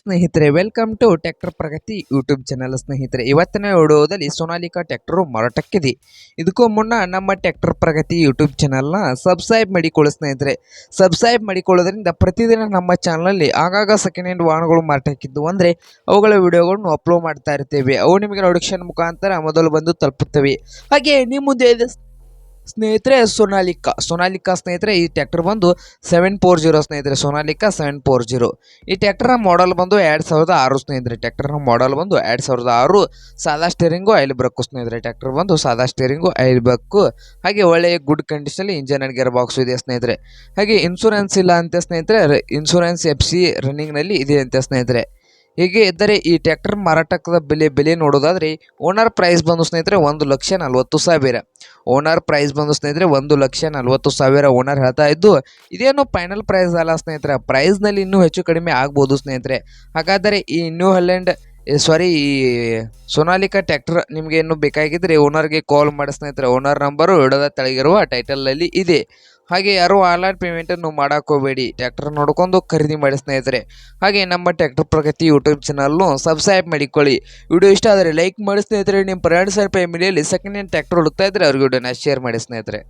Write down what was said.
ಸ್ನೇಹಿತರೆ welcome to tractor Pragati YouTube channel ಸ್ನೇಹಿತರೆ. ಇವತ್ತಿನ ವಿಡಿಯೋದಲ್ಲಿ ಸೋನಾಲಿಕಾ ಟ್ರ್ಯಾಕ್ಟರು ಮಾರಾಟಕ್ಕಿದೆ. ಇದಕ್ಕೂ ಮುನ್ನ ನಮ್ಮ ಟ್ರ್ಯಾಕ್ಟರ್ ಪ್ರಗತಿ ಯೂಟ್ಯೂಬ್ ಚಾನಲ್ನ ಸಬ್ಸ್ಕ್ರೈಬ್ ಮಾಡಿಕೊಳ್ಳಿ ಸ್ನೇಹಿತರೆ. ಸಬ್ಸ್ಕ್ರೈಬ್ ಮಾಡಿಕೊಳ್ಳೋದ್ರಿಂದ ಪ್ರತಿದಿನ ನಮ್ಮ ಚಾನಲಲ್ಲಿ ಆಗಾಗ ಸೆಕೆಂಡ್ ಹ್ಯಾಂಡ್ ವಾಹನಗಳು ಮಾರಾಟಕ್ಕಿದ್ದು. ಅಂದರೆ ಅವುಗಳ ವಿಡಿಯೋಗಳನ್ನು ಅಪ್ಲೋಡ್ ಮಾಡ್ತಾ ಇರ್ತೇವೆ. ಅವು ನಿಮಗೆ ನೋಡಿಕ್ಷನ್ ಮುಖಾಂತರ ಮೊದಲು ಬಂದು ತಲುಪುತ್ತವೆ. ಹಾಗೆ ನಿಮ್ಮ ಮುಂದೆ ಸ್ನೇಹಿತರೆ, ಸೊನಾಲಿಕಾ. ಸೊನಾಲಿಕಾ ಸ್ನೇಹಿತರೆ, ಈ ಟ್ಯಾಕ್ಟರ್ ಬಂದು ಸೆವೆನ್ ಫೋರ್ ಜೀರೋ ಸ್ನೇಹಿತರೆ. ಸೊನಾಲಿಕಾ ಸೆವೆನ್ ಫೋರ್ ಜೀರೋ ಈ ಟ್ಯಾಕ್ಟರ್ನ ಮಾಡಲ್ ಬಂದು ಎರಡು ಸಾವಿರದ ಆರು ಸ್ನೇಹಿತರೆ. ಟ್ಯಾಕ್ಟರ್ನ ಮಾಡಲ್ ಬಂದು ಎರಡು ಸಾವಿರದ ಆರು. ಸಾದಾ ಸ್ಟೇರಿಂಗು ಐಲ್ ಬ್ರಕ್ಕು ಸ್ನೇಹಿತರೆ. ಟ್ಯಾಕ್ಟರ್ ಬಂದು ಸಾದಾ ಸ್ಟೇರಿಂಗು ಐಲ್ ಬ್ರಕ್ಕು ಹಾಗೆ ಒಳ್ಳೆಯ ಗುಡ್ ಕಂಡೀಷನಲ್ಲಿ ಇಂಜನ್ ಗೇರ್ ಬಾಕ್ಸು ಇದೆ ಸ್ನೇಹಿತರೆ. ಹಾಗೆ ಇನ್ಶೂರೆನ್ಸ್ ಇಲ್ಲ ಅಂತ ಸ್ನೇಹಿತರೆ. ಇನ್ಶೂರೆನ್ಸ್ ಎಫ್ ಸಿ ರನ್ನಿಂಗ್ನಲ್ಲಿ ಇದೆ ಅಂತ ಸ್ನೇಹಿತರೆ. ಹೀಗೆ ಇದ್ದರೆ ಈ ಟ್ಯಾಕ್ಟರ್ ಮಾರಾಟದ ಬೆಲೆ ಬೆಲೆ ನೋಡೋದಾದ್ರೆ ಓನರ್ ಪ್ರೈಸ್ ಬಂದು ಸ್ನೇಹಿತರೆ ಒಂದು ಲಕ್ಷ ನಲ್ವತ್ತು ಸಾವಿರ. ಓನರ್ ಪ್ರೈಸ್ ಬಂದು ಸ್ನೇಹಿತರೆ ಒಂದು ಲಕ್ಷ ನಲ್ವತ್ತು ಸಾವಿರ ಓನರ್ ಹೇಳ್ತಾ ಇದ್ದು, ಇದೇನು ಫೈನಲ್ ಪ್ರೈಸ್ ಅಲ್ಲ ಸ್ನೇಹಿತರೆ ಪ್ರೈಸ್ನಲ್ಲಿ ಇನ್ನೂ ಹೆಚ್ಚು ಕಡಿಮೆ ಆಗ್ಬೋದು ಸ್ನೇಹಿತರೆ. ಹಾಗಾದರೆ ಈ ನ್ಯೂ ಹಲ್ಯಾಂಡ್ ಸಾರಿ ಈ ಸೋನಾಲಿಕಾ ಟ್ರ್ಯಾಕ್ಟರ್ ನಿಮಗೆ ಇನ್ನೂ ಬೇಕಾಗಿದ್ದರೆ ಓನರ್ಗೆ ಕಾಲ್ ಮಾಡಿ ಸ್ನೇಹಿತರೆ. ಓನರ್ ನಂಬರು ಇಡದ ತಳಗಿರುವ ಟೈಟಲಲ್ಲಿ ಇದೆ. ಹಾಗೆ ಯಾರು ಆನ್ಲೈನ್ ಪೇಮೆಂಟನ್ನು ಮಾಡಾಕೋಬೇಡಿ ಟ್ಯಾಕ್ಟರ್ ನೋಡ್ಕೊಂಡು ಖರೀದಿ ಮಾಡಿ ಸ್ನೇಹಿತರೆ. ಹಾಗೆ ನಮ್ಮ ಟ್ಯಾಕ್ಟರ್ ಪ್ರಗತಿ ಯೂಟ್ಯೂಬ್ ಚಾನಲ್ನು ಸಬ್ಸ್ಕ್ರೈಬ್ ಮಾಡಿಕೊಳ್ಳಿ. ವಿಡಿಯೋ ಇಷ್ಟ ಆದರೆ ಲೈಕ್ ಮಾಡಿ ಸ್ನೇಹಿತರೆ. ನಿಮ್ಮ ಫ್ರೆಂಡ್ಸ್ ಆ್ಯಂಡ್ ಫ್ಯಾಮಿಲಿಯಲ್ಲಿ ಸೆಕೆಂಡ್ ಹ್ಯಾಂಡ್ ಟ್ಯಾಕ್ಟರ್ ಹುಡುಕ್ತಾ ಇದ್ದರೆ ಅವ್ರಿಗೆ ವಿಡಿಯೋನ ಶೇರ್ ಮಾಡಿ ಸ್ನೇಹಿತರೆ.